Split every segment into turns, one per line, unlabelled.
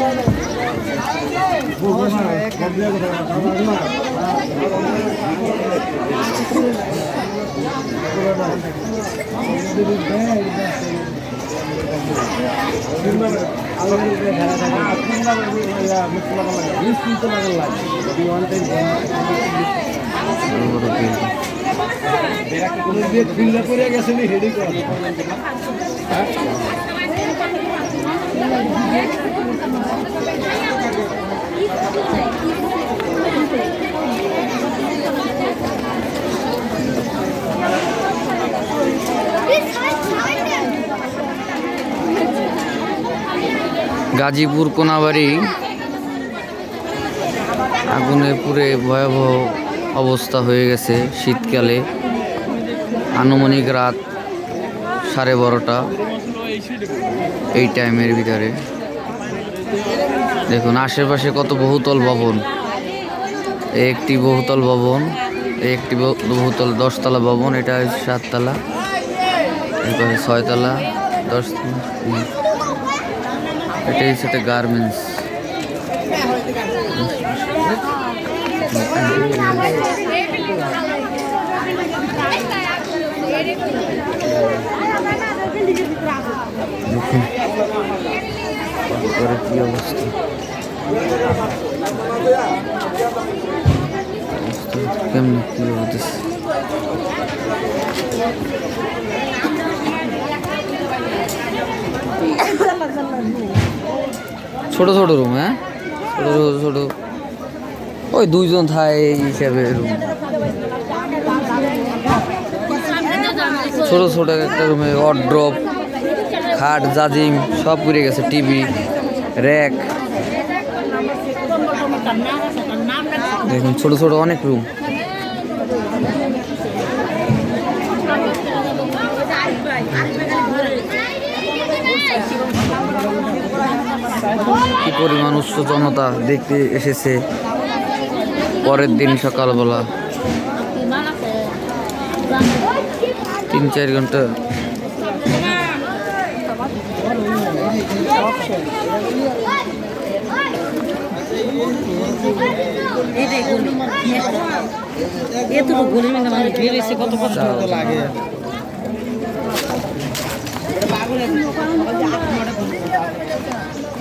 বড় বড় বিল
ফিল্ডে পড়ে গেছে হেডি কর
গাজীপুর কোনাবাড়ি। আগুনে পুড়ে ভয়াবহ অবস্থা হয়ে গেছে শীতকালে। আনুমানিক রাত সাড়ে বারোটা এই টাইমের ভিতরে। দেখুন, আশেপাশে কত বহুতল ভবন। একটি বহুতল ভবন একটি বহু- বহুতল দশতলা ভবন, এটা সাততলা, এরপরে ছয়তলা দশতলা হুম। এটা হচ্ছে একটা গার্মেন্টস তারপরে কি অবস্থা? অবস্থা? কেমন কি হতেছে ছোট ছোট রুম হ্যাঁ? ছোট ছোট ছোট ওই দুইজন থাকে এই হিসাবে রুম ছোট ছোট একটা রুমে অড্রপ খাট, জাজিম, সব পুড়ে গেছে। টিভি র্যাক দেখুন, ছোট ছোট অনেক রুম কি পরিমাণ উচ্চজনতা দেখতে এসেছে পরের দিন সকালবেলা? তিন চার ঘণ্টা।
এতটুকু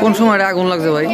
কোন সময় আগুন লাগছে ভাই?